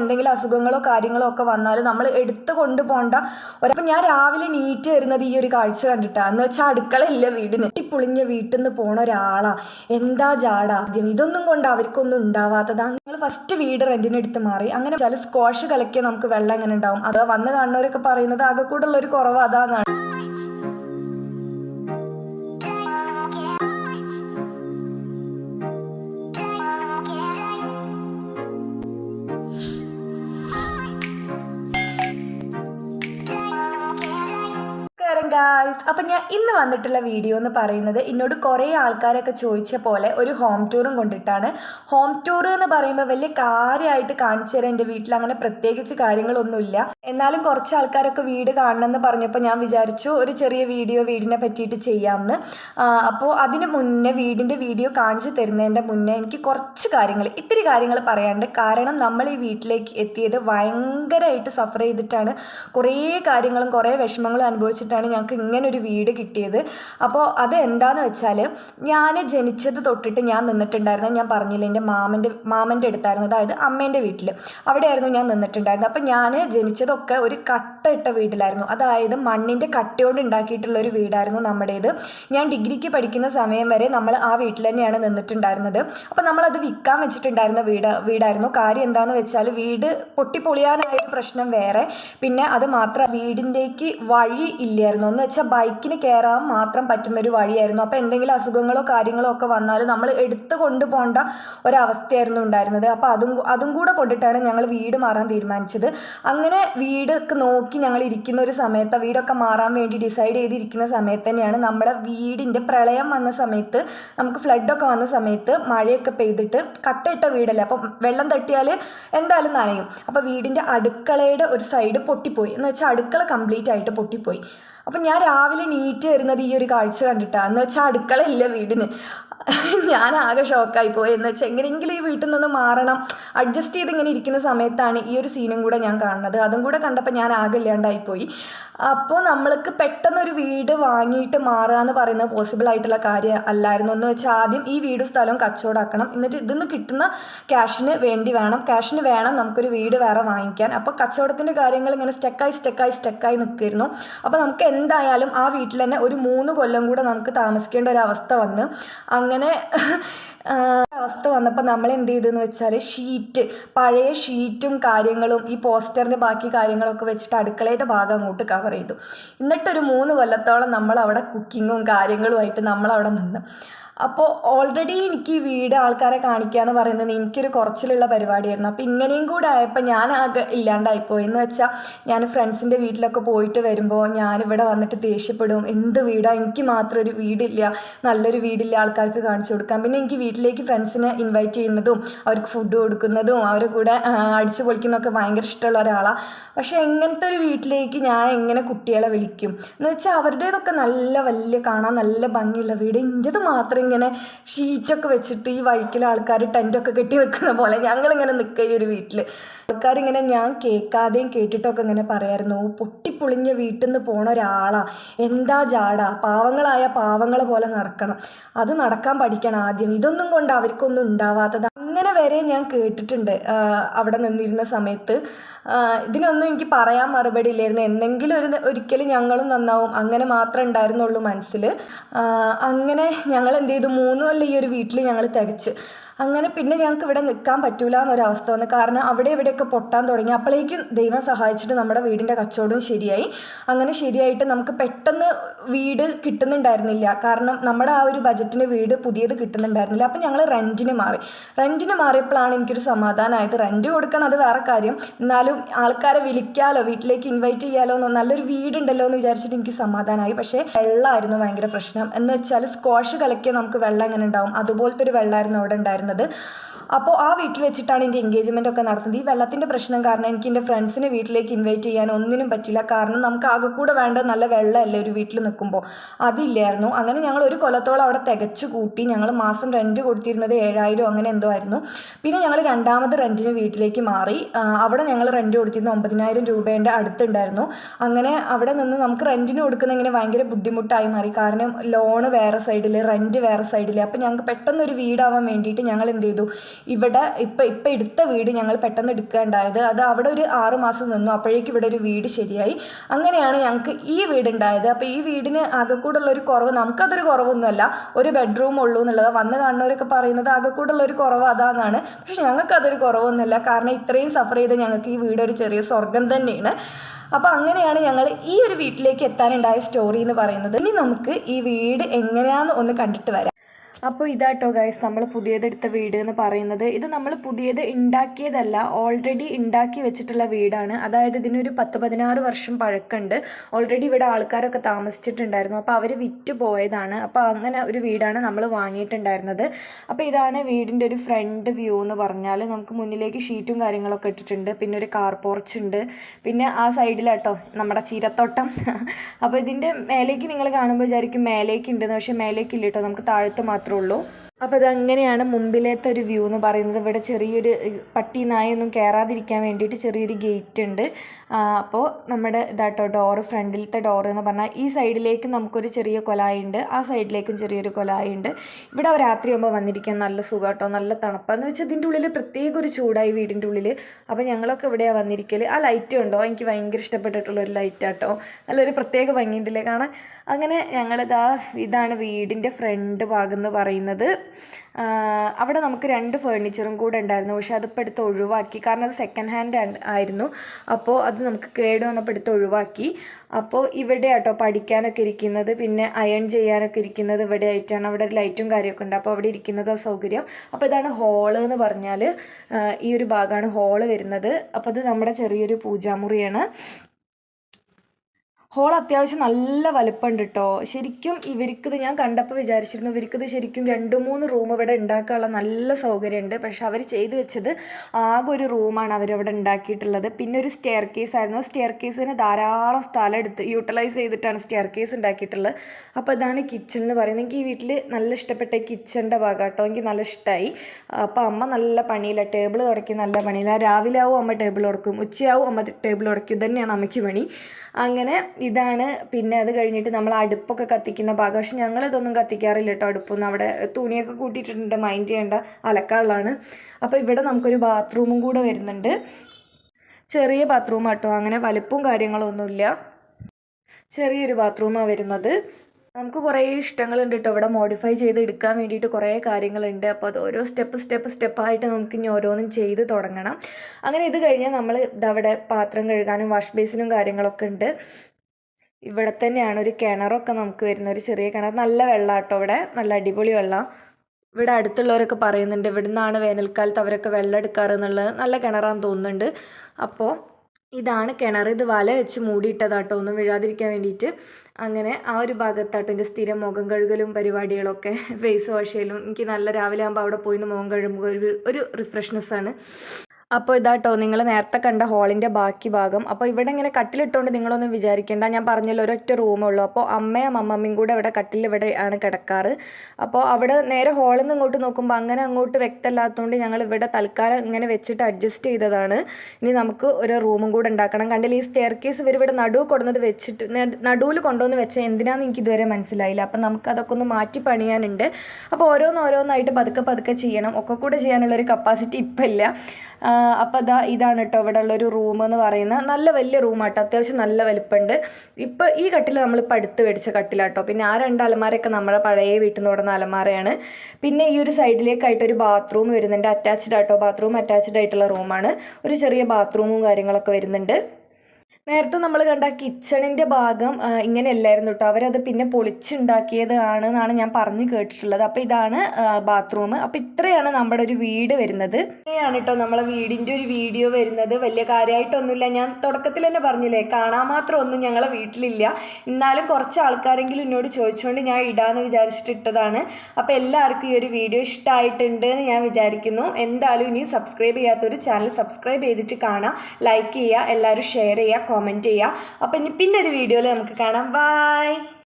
എന്തെങ്കിലും അസുഖങ്ങളോ കാര്യങ്ങളോ ഒക്കെ വന്നാൽ നമ്മൾ എടുത്തു കൊണ്ടുപോകേണ്ട ഒരപ്പം ഞാൻ രാവിലെ നീറ്റ് വരുന്നത് ഈ ഒരു കാഴ്ച കണ്ടിട്ടാണ് എന്ന് വെച്ചാൽ അടുക്കളയില്ല വീടിന്. പൊളിഞ്ഞ വീട്ടിൽ നിന്ന് പോണ ഒരാളാ. എന്താ ജാട? ആദ്യം ഇതൊന്നും കൊണ്ട് അവർക്കൊന്നും ഉണ്ടാവാത്തത്. ഞങ്ങൾ ഫസ്റ്റ് വീട് റെന്റിന് എടുത്ത് മാറി. അങ്ങനെ ചില സ്കോഷ് കലക്കിയ നമുക്ക് വെള്ളം എങ്ങനെ ഉണ്ടാവും? അത് വന്ന് കാണുന്നവരൊക്കെ പറയുന്നത് ആകെ കൂടെ ഉള്ള ഒരു കുറവ് അതാണ് ഗായ്സ് അപ്പം ഞാൻ ഇന്ന് വന്നിട്ടുള്ള വീഡിയോ എന്ന് പറയുന്നത് എന്നോട് കുറേ ആൾക്കാരൊക്കെ ചോദിച്ച പോലെ ഒരു ഹോം ടൂറും കൊണ്ടിട്ടാണ്. ഹോം ടൂർ എന്ന് പറയുമ്പോൾ വലിയ കാര്യമായിട്ട് കാണിച്ചു തരാം എന്റെ വീട്ടിൽ അങ്ങനെ പ്രത്യേകിച്ച് കാര്യങ്ങളൊന്നുമില്ല. എന്നാലും കുറച്ച് ആൾക്കാരൊക്കെ വീട് കാണണമെന്ന് പറഞ്ഞപ്പോൾ ഞാൻ വിചാരിച്ചു ഒരു ചെറിയ വീഡിയോ വീടിനെ പറ്റിയിട്ട് ചെയ്യാമെന്ന്. അപ്പോൾ അതിന് മുന്നേ വീടിന്റെ വീഡിയോ കാണിച്ചു തരുന്നതിന്റെ മുന്നേ എനിക്ക് കുറച്ച് കാര്യങ്ങൾ ഇത്തിരി കാര്യങ്ങൾ പറയാണ്ട് കാരണം നമ്മൾ ഈ വീട്ടിലേക്ക് എത്തിയത് ഭയങ്കരമായിട്ട് സഫർ ചെയ്തിട്ടാണ്. കുറേ കാര്യങ്ങളും കുറേ വിഷമങ്ങളും അനുഭവിച്ചിട്ടാണ് ഞങ്ങൾക്ക് ഇങ്ങനൊരു വീട് കിട്ടിയത്. അപ്പോൾ അത് എന്താണെന്ന് വെച്ചാൽ ഞാൻ ജനിച്ചത് തൊട്ടിട്ട് ഞാൻ നിന്നിട്ടുണ്ടായിരുന്നത് ഞാൻ പറഞ്ഞില്ല എന്റെ മാമന്റെ മാമന്റെ അടുത്തായിരുന്നു അതായത് അമ്മേന്റെ വീട്ടിൽ അവിടെയായിരുന്നു ഞാൻ നിന്നിട്ടുണ്ടായിരുന്നത്. അപ്പോൾ ഞാൻ ജനിച്ചതൊക്കെ ഒരു കട്ടയിട്ട വീട്ടിലായിരുന്നു. അതായത് മണ്ണിന്റെ കട്ടയോട് ഉണ്ടാക്കിയിട്ടുള്ള ഒരു വീടായിരുന്നു നമ്മുടേത്. ഞാൻ ഡിഗ്രിക്ക് പഠിക്കുന്ന സമയം വരെ നമ്മൾ ആ വീട്ടിൽ തന്നെയാണ് നിന്നിട്ടുണ്ടായിരുന്നത്. അപ്പോൾ നമ്മളത് വിൽക്കാൻ വെച്ചിട്ടുണ്ടായിരുന്ന വീട് വീടായിരുന്നു. കാര്യം എന്താണെന്ന് വെച്ചാൽ വീട് പൊട്ടിപ്പൊളിയാനായ ഒരു പ്രശ്നം വേറെ. പിന്നെ അത് മാത്രം വീടിന്റേക്ക് വഴി ഇല്ലായിരുന്നു. എന്ന് വെച്ചാൽ ബൈക്കിന് കയറാൻ മാത്രം പറ്റുന്ന ഒരു വഴിയായിരുന്നു. അപ്പോൾ എന്തെങ്കിലും അസുഖങ്ങളോ കാര്യങ്ങളോ ഒക്കെ വന്നാൽ നമ്മൾ എടുത്തു കൊണ്ടുപോകേണ്ട ഒരവസ്ഥയായിരുന്നു ഉണ്ടായിരുന്നത്. അപ്പോൾ അതും അതും കൂടെ കൊണ്ടിട്ടാണ് ഞങ്ങൾ വീട് മാറാൻ തീരുമാനിച്ചത്. അങ്ങനെ വീടൊക്കെ നോക്കി ഞങ്ങൾ ഇരിക്കുന്ന ഒരു സമയത്ത് വീടൊക്കെ മാറാൻ വേണ്ടി ഡിസൈഡ് ചെയ്തിരിക്കുന്ന സമയത്ത് തന്നെയാണ് നമ്മുടെ വീടിന്റെ പ്രളയം വന്ന സമയത്ത് നമുക്ക് ഫ്ലഡൊക്കെ വന്ന സമയത്ത് മഴയൊക്കെ പെയ്തിട്ട് കട്ടയിട്ട വീടല്ലേ? അപ്പം വെള്ളം തട്ടിയാൽ എന്തായാലും നനയും. അപ്പോൾ വീടിന്റെ അടുക്കളയുടെ ഒരു സൈഡ് പൊട്ടിപ്പോയി. എന്ന് വെച്ചാൽ അടുക്കള കംപ്ലീറ്റ് ആയിട്ട് പൊട്ടിപ്പോയി. അപ്പം ഞാൻ രാവിലെ നീറ്റ് വരുന്നത് ഈ ഒരു കാഴ്ച കണ്ടിട്ടാണ് എന്ന് വെച്ചാൽ അടുക്കളയില്ല വീടിന്. ഞാൻ ആകെ ഷോക്കായി പോയി എന്ന് വെച്ചാൽ എങ്ങനെയെങ്കിലും ഈ വീട്ടിൽ നിന്ന് മാറണം. അഡ്ജസ്റ്റ് ചെയ്ത് ഇങ്ങനെ ഇരിക്കുന്ന സമയത്താണ് ഈ ഒരു സീനും കൂടെ ഞാൻ കാണുന്നത്. അതും കൂടെ കണ്ടപ്പോൾ ഞാൻ ആകെ ഇല്ലാണ്ടായി പോയി അപ്പോൾ നമ്മൾക്ക് പെട്ടെന്നൊരു വീട് വാങ്ങിയിട്ട് മാറുക എന്ന് പറയുന്നത് പോസിബിൾ ആയിട്ടുള്ള കാര്യം അല്ലായിരുന്നു. എന്ന് വെച്ചാൽ ആദ്യം ഈ വീട് സ്ഥലവും കച്ചവടമാക്കണം എന്നിട്ട് ഇതിന്ന് കിട്ടുന്ന ക്യാഷിന് വേണ്ടി വേണം. ക്യാഷിന് വേണം നമുക്കൊരു വീട് വേറെ വാങ്ങിക്കാൻ. അപ്പോൾ കച്ചവടത്തിന്റെ കാര്യങ്ങൾ ഇങ്ങനെ സ്റ്റെക്കായി സ്റ്റെക്കായി സ്റ്റെക്കായി നിൽക്കുമായിരുന്നു അപ്പോൾ നമുക്ക് എന്തായാലും ആ വീട്ടിൽ തന്നെ ഒരു മൂന്ന് കൊല്ലം കൂടെ നമുക്ക് താമസിക്കേണ്ട ഒരു അവസ്ഥ വന്ന് അങ്ങനെ അവസ്ഥ വന്നപ്പോൾ നമ്മൾ എന്ത് ചെയ്തെന്ന് വെച്ചാൽ ഷീറ്റ് പഴയ ഷീറ്റും കാര്യങ്ങളും ഈ പോസ്റ്ററിന്റെ ബാക്കി കാര്യങ്ങളൊക്കെ വെച്ചിട്ട് അടുക്കളയുടെ ഭാഗം അങ്ങോട്ട് കവർ ചെയ്തു. എന്നിട്ടൊരു മൂന്ന് കൊല്ലത്തോളം നമ്മൾ അവിടെ കുക്കിങ്ങും കാര്യങ്ങളുമായിട്ട് നമ്മളവിടെ നിന്ന്. അപ്പോൾ ഓൾറെഡി എനിക്ക് ഈ വീട് ആൾക്കാരെ കാണിക്കുക എന്ന് പറയുന്നത് എനിക്കൊരു കുറച്ചിലുള്ള പരിപാടിയായിരുന്നു. അപ്പോൾ ഇങ്ങനെയും കൂടെ ആയപ്പോൾ ഞാൻ ആകെ ഇല്ലാണ്ടായിപ്പോയി. എന്ന് വെച്ചാൽ ഞാൻ ഫ്രണ്ട്സിന്റെ വീട്ടിലൊക്കെ പോയിട്ട് വരുമ്പോൾ ഞാനിവിടെ വന്നിട്ട് ദേഷ്യപ്പെടും. എന്ത് വീടാ? എനിക്ക് മാത്രം ഒരു വീടില്ല. നല്ലൊരു വീടില്ല ആൾക്കാർക്ക് കാണിച്ചു കൊടുക്കാം പിന്നെ എനിക്ക് വീട്ടിലേക്ക് ഫ്രണ്ട്സിനെ ഇൻവൈറ്റ് ചെയ്യുന്നതും അവർക്ക് ഫുഡ് കൊടുക്കുന്നതും അവരെ കൂടെ അടിച്ചു പൊളിക്കുന്നതൊക്കെ ഭയങ്കര ഇഷ്ടമുള്ള ഒരാളാണ് പക്ഷേ എങ്ങനത്തെ ഒരു വീട്ടിലേക്ക് ഞാൻ എങ്ങനെ കുട്ടികളെ വിളിക്കും? എന്ന് വെച്ചാൽ അവരുടേതൊക്കെ നല്ല വലിയ കാണാൻ നല്ല ഭംഗിയുള്ള വീട്. എന്റെത് മാത്രം ഇങ്ങനെ ഷീറ്റൊക്കെ വെച്ചിട്ട് ഈ വഴിക്കിലെ ആൾക്കാർ ടെന്റൊക്കെ കെട്ടി വെക്കുന്ന പോലെ ഞങ്ങളിങ്ങനെ നിൽക്കുക ഈ ഒരു വീട്ടിൽ ആൾക്കാരിങ്ങനെ ഞാൻ കേൾക്കാതെയും കേട്ടിട്ടൊക്കെ ഇങ്ങനെ പറയായിരുന്നു പൊട്ടിപ്പൊളിഞ്ഞ വീട്ടിൽ നിന്ന് പോണ ഒരാളാ. എന്താ ജാട? പാവങ്ങളായ പാവങ്ങളെ പോലെ നടക്കണം. അത് നടക്കാൻ പഠിക്കണം ആദ്യം. ഇതൊന്നും കൊണ്ട് അവർക്കൊന്നും ഉണ്ടാവാത്തത്. വരെ ഞാൻ കേട്ടിട്ടുണ്ട് അവിടെ നിന്നിരുന്ന സമയത്ത്. ഇതിനൊന്നും എനിക്ക് പറയാൻ മറുപടി ഇല്ലായിരുന്നു എന്തെങ്കിലും ഒരു ഒരിക്കലും ഞങ്ങളും നന്നാവും. അങ്ങനെ മാത്രമേ ഉണ്ടായിരുന്നുള്ളൂ മനസ്സിൽ. അങ്ങനെ ഞങ്ങൾ എന്ത് ചെയ്തു? മൂന്ന് കൊല്ലം ഈ ഒരു വീട്ടിൽ ഞങ്ങൾ തികച്ച്. അങ്ങനെ പിന്നെ ഞങ്ങൾക്ക് ഇവിടെ നിൽക്കാൻ പറ്റൂല എന്നൊരവസ്ഥ വന്നു. കാരണം അവിടെ ഇവിടെയൊക്കെ പൊട്ടാൻ തുടങ്ങി. അപ്പോഴേക്കും ദൈവം സഹായിച്ചിട്ട് നമ്മുടെ വീടിന്റെ കച്ചവടവും ശരിയായി. അങ്ങനെ ശരിയായിട്ട് നമുക്ക് പെട്ടെന്ന് വീട് കിട്ടുന്നുണ്ടായിരുന്നില്ല. കാരണം നമ്മുടെ ആ ഒരു ബജറ്റിന് വീട് പുതിയത് കിട്ടുന്നുണ്ടായിരുന്നില്ല. അപ്പം ഞങ്ങൾ റെന്റിന് മാറി. റെന്റിന് മാറിയപ്പോഴാണ് എനിക്കൊരു സമാധാനമായത് റെന്റ് കൊടുക്കണം അത് വേറെ കാര്യം. എന്നാലും ആൾക്കാരെ വിളിക്കാലോ വീട്ടിലേക്ക് ഇൻവൈറ്റ് ചെയ്യാലോ എന്നോ നല്ലൊരു വീടുണ്ടല്ലോ എന്ന് വിചാരിച്ചിട്ട് എനിക്ക് സമാധാനമായി പക്ഷേ വെള്ളമായിരുന്നു ഭയങ്കര പ്രശ്നം. എന്ന് വെച്ചാൽ സ്ക്വാഷ് കളിക്കാൻ നമുക്ക് വെള്ളം എങ്ങനെ ഉണ്ടാവും? അതുപോലത്തെ ഒരു വെള്ളമായിരുന്നു അവിടെ ഉണ്ടായിരുന്നത്. അപ്പോൾ ആ വീട്ടിൽ വെച്ചിട്ടാണ് എന്റെ എൻഗേജ്മെന്റ് ഒക്കെ നടത്തുന്നത് ഈ വെള്ളത്തിന്റെ പ്രശ്നം കാരണം എനിക്ക് എന്റെ ഫ്രണ്ട്സിനെ വീട്ടിലേക്ക് ഇൻവൈറ്റ് ചെയ്യാൻ ഒന്നിനും പറ്റില്ല. കാരണം നമുക്ക് ആകെ കൂടെ വേണ്ട നല്ല വെള്ളമല്ലേ ഒരു വീട്ടിൽ നിൽക്കുമ്പോൾ. അതില്ലായിരുന്നു. അങ്ങനെ ഞങ്ങൾ ഒരു കൊലത്തോളം അവിടെ തികച്ചു കൂട്ടി. ഞങ്ങൾ മാസം റെന്റ് കൊടുത്തിരുന്നത് ഏഴായിരം അങ്ങനെ എന്തോ ആയിരുന്നു. പിന്നെ ഞങ്ങൾ രണ്ടാമത് റെന്റിന് വീട്ടിലേക്ക് മാറി. അവിടെ ഞങ്ങൾ റെന്റ് കൊടുത്തിരുന്ന ഒമ്പതിനായിരം രൂപേന്റെ അടുത്തുണ്ടായിരുന്നു. അങ്ങനെ അവിടെ നിന്ന് നമുക്ക് റെന്റിന് കൊടുക്കുന്ന ഇങ്ങനെ ഭയങ്കര ബുദ്ധിമുട്ടായി മാറി. കാരണം ലോണ് വേറെ സൈഡിൽ റെന്റ് വേറെ സൈഡിൽ അപ്പോൾ ഞങ്ങൾക്ക് പെട്ടെന്ന് ഒരു വീടാവാൻ വേണ്ടിയിട്ട് ഞങ്ങൾ എന്ത് ചെയ്തു? ഇവിടെ ഇപ്പം ഇപ്പം എടുത്ത വീട് ഞങ്ങൾ പെട്ടെന്ന് എടുക്കുകയുണ്ടായത് അത് അവിടെ ഒരു ആറ് മാസം നിന്നു. അപ്പോഴേക്കും ഇവിടെ ഒരു വീട് ശരിയായി. അങ്ങനെയാണ് ഞങ്ങൾക്ക് ഈ വീട് ഉണ്ടായത്. അപ്പോൾ ഈ വീടിന് ആകെക്കൂടുള്ള ഒരു കുറവ് നമുക്കതൊരു കുറവൊന്നുമല്ല. ഒരു ബെഡ്റൂം ഉള്ളൂ എന്നുള്ളത്. വന്ന് കാണുന്നവരൊക്കെ പറയുന്നത് ആകെക്കൂടുള്ള ഒരു കുറവ് അതാണെന്നാണ് പക്ഷെ ഞങ്ങൾക്കതൊരു കുറവൊന്നുമില്ല. കാരണം ഇത്രയും സഫർ ചെയ്ത് ഞങ്ങൾക്ക് ഈ വീട് ഒരു ചെറിയ സ്വർഗം തന്നെയാണ്. അപ്പോൾ അങ്ങനെയാണ് ഞങ്ങൾ ഈ ഒരു വീട്ടിലേക്ക് എത്താനുണ്ടായ സ്റ്റോറി എന്ന് പറയുന്നത്. ഇനി നമുക്ക് ഈ വീട് എങ്ങനെയാണെന്ന് ഒന്ന് കണ്ടിട്ട് വരാം. അപ്പോൾ ഇതാട്ടോ ഗൈസ് നമ്മൾ പുതിയതെടുത്ത വീട് എന്ന് പറയുന്നത്. ഇത് നമ്മൾ പുതിയത് ഉണ്ടാക്കിയതല്ല ഓൾറെഡി ഉണ്ടാക്കി വെച്ചിട്ടുള്ള വീടാണ്. അതായത് ഇതിനൊരു പത്ത് പതിനാറ് വർഷം പഴക്കമുണ്ട് ഓൾറെഡി ഇവിടെ ആൾക്കാരൊക്കെ താമസിച്ചിട്ടുണ്ടായിരുന്നു. അപ്പോൾ അവർ വിറ്റ് പോയതാണ്. അപ്പോൾ അങ്ങനെ ഒരു വീടാണ് നമ്മൾ വാങ്ങിയിട്ടുണ്ടായിരുന്നത്. അപ്പോൾ ഇതാണ് വീടിന്റെ ഒരു ഫ്രണ്ട് വ്യൂ എന്ന് പറഞ്ഞാൽ നമുക്ക് മുന്നിലേക്ക് ഷീറ്റും കാര്യങ്ങളൊക്കെ ഇട്ടിട്ടുണ്ട്. പിന്നെ ഒരു കാർ പോർച്ച് ഉണ്ട്. പിന്നെ ആ സൈഡിലാട്ടോ നമ്മുടെ ചീരത്തോട്ടം. അപ്പോൾ ഇതിന്റെ മേലേക്ക് നിങ്ങൾ കാണുമ്പോൾ വിചാരിക്കും മേലേക്ക് ഉണ്ടെന്ന് പക്ഷേ മേലേക്ക് ഇല്ല കേട്ടോ. നമുക്ക് താഴത്ത് മാത്രമേ ഉള്ളൂ. അപ്പോൾ അതങ്ങനെയാണ് മുമ്പിലത്തെ ഒരു വ്യൂ എന്ന് പറയുന്നത്. ഇവിടെ ചെറിയൊരു പട്ടി നായൊന്നും കയറാതിരിക്കാൻ വേണ്ടിയിട്ട് ചെറിയൊരു ഗേറ്റ് ഉണ്ട്. അപ്പോൾ നമ്മുടെ ഇതാട്ടോ ഡോറ് ഫ്രണ്ടിലത്തെ ഡോറ് എന്ന് പറഞ്ഞാൽ ഈ സൈഡിലേക്ക് നമുക്കൊരു ചെറിയ കൊലായുണ്ട്. ആ സൈഡിലേക്കും ചെറിയൊരു കൊലായുണ്ട്. ഇവിടെ രാത്രിയാകുമ്പോൾ വന്നിരിക്കാൻ നല്ല സുഖമാട്ടോ നല്ല തണുപ്പാന്ന് വെച്ചാൽ ഇതിന്റെ ഉള്ളിൽ പ്രത്യേക ഒരു ചൂടായി വീടിന്റെ ഉള്ളിൽ അപ്പോൾ ഞങ്ങളൊക്കെ ഇവിടെയാണ് വന്നിരിക്കൽ ആ ലൈറ്റ് ഉണ്ടോ? എനിക്ക് ഭയങ്കര ഇഷ്ടപ്പെട്ടിട്ടുള്ളൊരു ലൈറ്റാട്ടോ നല്ലൊരു പ്രത്യേക ഭംഗിയുണ്ടല്ലേ കാണാൻ. അങ്ങനെ ഞങ്ങളിതാ ഇതാണ് വീടിന്റെ ഫ്രണ്ട് ഭാഗം എന്ന് പറയുന്നത്. അവിടെ നമുക്ക് രണ്ട് ഫേർണിച്ചറും കൂടെ ഉണ്ടായിരുന്നു. പക്ഷേ അതിപ്പോൾ എടുത്ത് ഒഴിവാക്കി. കാരണം അത് സെക്കൻഡ് ഹാൻഡ് ആയിരുന്നു. അപ്പോൾ അത് നമുക്ക് കേട് വന്നപ്പോൾ എടുത്ത് ഒഴിവാക്കി. അപ്പോൾ ഇവിടെ ആട്ടോ പഠിക്കാനൊക്കെ ഇരിക്കുന്നത്. പിന്നെ അയൺ ചെയ്യാനൊക്കെ ഇരിക്കുന്നത് ഇവിടെ ആയിട്ടാണ്. അവിടെ ലൈറ്റും കാര്യമൊക്കെ ഉണ്ട്. അപ്പോൾ അവിടെ ഇരിക്കുന്നത് സൗകര്യം. അപ്പോൾ ഇതാണ് ഹോൾ എന്ന് പറഞ്ഞാൽ ഈ ഒരു ഭാഗമാണ് ഹോൾ വരുന്നത്. അപ്പോൾ അത് നമ്മുടെ ചെറിയൊരു പൂജാമുറിയാണ്. ഹോൾ അത്യാവശ്യം നല്ല വലുപ്പമുണ്ട് കേട്ടോ ശരിക്കും ഇവർക്കിത് ഞാൻ കണ്ടപ്പോൾ വിചാരിച്ചിരുന്നു ഇവർക്കിത് ശരിക്കും രണ്ട് മൂന്ന് റൂം ഇവിടെ ഉണ്ടാക്കാനുള്ള നല്ല സൗകര്യമുണ്ട്. പക്ഷെ അവർ ചെയ്തു വെച്ചത് ആകെ ഒരു റൂമാണ് അവരവിടെ ഉണ്ടാക്കിയിട്ടുള്ളത്. പിന്നെ ഒരു സ്റ്റെയർ കേസ് ആയിരുന്നു. സ്റ്റെയർ കേസിന് ധാരാളം സ്ഥലം എടുത്ത് യൂട്ടിലൈസ് ചെയ്തിട്ടാണ് സ്റ്റെയർ കേസ് ഉണ്ടാക്കിയിട്ടുള്ളത്. അപ്പോൾ ഇതാണ് കിച്ചൺ എന്ന് പറയുന്നത്. എനിക്ക് ഈ വീട്ടിൽ നല്ല ഇഷ്ടപ്പെട്ട കിച്ചണിന്റെ ഭാഗം കേട്ടോ എനിക്ക് നല്ല ഇഷ്ടമായി അപ്പോൾ അമ്മ നല്ല പണിയില്ല ടേബിൾ തുടക്കി നല്ല പണിയില്ല രാവിലെ ആവും അമ്മ ടേബിൾ തുടക്കും. ഉച്ചയാവും അമ്മ ടേബിൾ തുടക്കും. തന്നെയാണ് അമ്മയ്ക്ക് പണി. അങ്ങനെ ഇതാണ്. പിന്നെ അത് കഴിഞ്ഞിട്ട് നമ്മൾ അടുപ്പൊക്കെ കത്തിക്കുന്ന ഭാഗം. പക്ഷെ ഞങ്ങൾ ഇതൊന്നും കത്തിക്കാറില്ല കേട്ടോ അടുപ്പൊന്നും. അവിടെ തുണിയൊക്കെ കൂട്ടിയിട്ടുണ്ട് മൈൻഡ് ചെയ്യേണ്ട. അലക്കാനുള്ളതാണ്. അപ്പോൾ ഇവിടെ നമുക്കൊരു ബാത്റൂമും കൂടെ വരുന്നുണ്ട്. ചെറിയ ബാത്റൂം കേട്ടോ അങ്ങനെ വലുപ്പവും കാര്യങ്ങളൊന്നുമില്ല. ചെറിയൊരു ബാത്റൂമാണ് വരുന്നത്. നമുക്ക് കുറേ ഇഷ്ടങ്ങളുണ്ട് കേട്ടോ. ഇവിടെ മോഡിഫൈ ചെയ്ത് എടുക്കാൻ വേണ്ടിയിട്ട് കുറേ കാര്യങ്ങളുണ്ട്. അപ്പോൾ അത് ഓരോ സ്റ്റെപ്പ് സ്റ്റെപ്പ് സ്റ്റെപ്പായിട്ട് നമുക്ക് ഇനി ഓരോന്നും ചെയ്ത് തുടങ്ങണം. അങ്ങനെ ഇത് കഴിഞ്ഞാൽ നമ്മൾ ഇതവിടെ പാത്രം കഴുകാനും വാഷ് ബേസിനും കാര്യങ്ങളൊക്കെ ഉണ്ട്. ഇവിടെ തന്നെയാണ്. ഒരു കിണറൊക്കെ നമുക്ക് വരുന്ന ഒരു ചെറിയ കിണർ. നല്ല വെള്ളം കേട്ടോ ഇവിടെ. നല്ല അടിപൊളി വെള്ളം. ഇവിടെ അടുത്തുള്ളവരൊക്കെ പറയുന്നുണ്ട് ഇവിടെ നിന്നാണ് വേനൽക്കാലത്ത് അവരൊക്കെ വെള്ളം എടുക്കാറ് എന്നുള്ളത്. നല്ല കിണറാന്ന് തോന്നുന്നുണ്ട്. അപ്പോൾ ഇതാണ് കിണർ. ഇത് വല വെച്ച് മൂടിയിട്ടതാട്ടോ. ഒന്നും വീഴാതിരിക്കാൻ വേണ്ടിയിട്ട്. അങ്ങനെ ആ ഒരു ഭാഗത്താട്ടോ എന്റെ സ്ഥിരം മുഖം കഴുകലും പരിപാടികളൊക്കെ. ഫേസ് വാഷ് ചെയ്യലും. എനിക്ക് നല്ല രാവിലെ ആകുമ്പോൾ അവിടെ പോയി മുഖം കഴുകുമ്പോൾ ഒരു ഒരു റിഫ്രഷ്നെസ്സാണ് അപ്പോൾ ഇതാട്ടോ നിങ്ങൾ നേരത്തെ കണ്ട ഹോളിന്റെ ബാക്കി ഭാഗം. അപ്പോൾ ഇവിടെ ഇങ്ങനെ കട്ടിലിട്ടുകൊണ്ട് നിങ്ങളൊന്നും വിചാരിക്കേണ്ട. ഞാൻ പറഞ്ഞല്ലോ ഒരൊറ്റ ഉള്ളൂ. അപ്പോൾ അമ്മയും അമ്മമ്മയും കൂടെ ഇവിടെ കട്ടിൽ ഇവിടെ ആണ് കിടക്കാറ്. അപ്പോൾ അവിടെ നേരെ ഹോളിൽ നിന്ന് ഇങ്ങോട്ട് നോക്കുമ്പോൾ അങ്ങനെ അങ്ങോട്ട് വ്യക്തമല്ലാത്തതുകൊണ്ട് ഞങ്ങൾ ഇവിടെ തൽക്കാലം ഇങ്ങനെ വെച്ചിട്ട് അഡ്ജസ്റ്റ് ചെയ്തതാണ്. ഇനി നമുക്ക് ഒരു റൂമും കൂടെ ഉണ്ടാക്കണം. കണ്ടില്ല ഈ സ്റ്റെയർ കേസ് ഇവർ ഇവിടെ നടുവ് കൊണ്ടുവന്നത് വെച്ചിട്ട് നടുവിൽ കൊണ്ടുവന്ന് വെച്ചാൽ എന്തിനാന്ന് എനിക്ക് ഇതുവരെ മനസ്സിലായില്ല. അപ്പം നമുക്ക് അതൊക്കെ ഒന്ന് മാറ്റി പണിയാനുണ്ട്. അപ്പോൾ ഓരോന്നോരോന്നായിട്ട് പതുക്കെ പതുക്കെ ചെയ്യണം. ഒക്കെ കൂടെ ചെയ്യാനുള്ളൊരു കപ്പാസിറ്റി ഇപ്പം ഇല്ല അപ്പോൾ അതാ ഇതാണ് കേട്ടോ ഇവിടെ ഉള്ളൊരു റൂം എന്ന് പറയുന്നത് നല്ല വലിയ റൂമാട്ടോ അത്യാവശ്യം നല്ല വലിപ്പമുണ്ട് ഇപ്പോൾ ഈ കട്ടിൽ നമ്മളിപ്പോൾ അടുത്ത് മേടിച്ച കട്ടിലാട്ടോ പിന്നെ ആ രണ്ട് അലമാരയൊക്കെ നമ്മുടെ പഴയ വീട്ടിൽ നിന്ന് തുടങ്ങുന്ന അലമാരയാണ്. പിന്നെ ഈ ഒരു സൈഡിലേക്കായിട്ട് ഒരു ബാത്റൂം വരുന്നുണ്ട്. അറ്റാച്ച്ഡ് ആട്ടോ. ബാത്റൂം അറ്റാച്ച്ഡ് ആയിട്ടുള്ള റൂമാണ് ഒരു ചെറിയ ബാത്റൂമും കാര്യങ്ങളൊക്കെ വരുന്നുണ്ട്. നേരത്തെ നമ്മൾ കണ്ട കിച്ചണിന്റെ ഭാഗം ഇങ്ങനെയല്ലായിരുന്നു കേട്ടോ അവരത് പിന്നെ പൊളിച്ചുണ്ടാക്കിയതാണ് എന്നാണ് ഞാൻ പറഞ്ഞു കേട്ടിട്ടുള്ളത്. അപ്പോൾ ഇതാണ് ബാത്റൂം. അപ്പോൾ ഇത്രയാണ് നമ്മുടെ ഒരു വീട് വരുന്നത്. ഇത്രയാണ് കേട്ടോ നമ്മളെ വീടിന്റെ ഒരു വീഡിയോ വരുന്നത്. വലിയ കാര്യമായിട്ടൊന്നുമില്ല. ഞാൻ തുടക്കത്തിൽ തന്നെ പറഞ്ഞില്ലേ കാണാൻ മാത്രം ഒന്നും ഞങ്ങളെ വീട്ടിലില്ല. എന്നാലും കുറച്ച് ആൾക്കാരെങ്കിലും എന്നോട് ചോദിച്ചുകൊണ്ട് ഞാൻ ഇടാമെന്ന് വിചാരിച്ചിട്ട് ഇട്ടതാണ്. അപ്പോൾ എല്ലാവർക്കും ഈ ഒരു വീഡിയോ ഇഷ്ടമായിട്ടുണ്ട് എന്ന് ഞാൻ വിചാരിക്കുന്നു. എന്തായാലും ഇനി സബ്സ്ക്രൈബ് ചെയ്യാത്തൊരു ചാനൽ സബ്സ്ക്രൈബ് ചെയ്തിട്ട് കാണാം. ലൈക്ക് ചെയ്യുക എല്ലാവരും ഷെയർ ചെയ്യുക കോമന്റ് ചെയ്യുക അപ്പം ഇനി പിന്നെ ഒരു വീഡിയോയിൽ നമുക്ക് കാണാം. ബൈ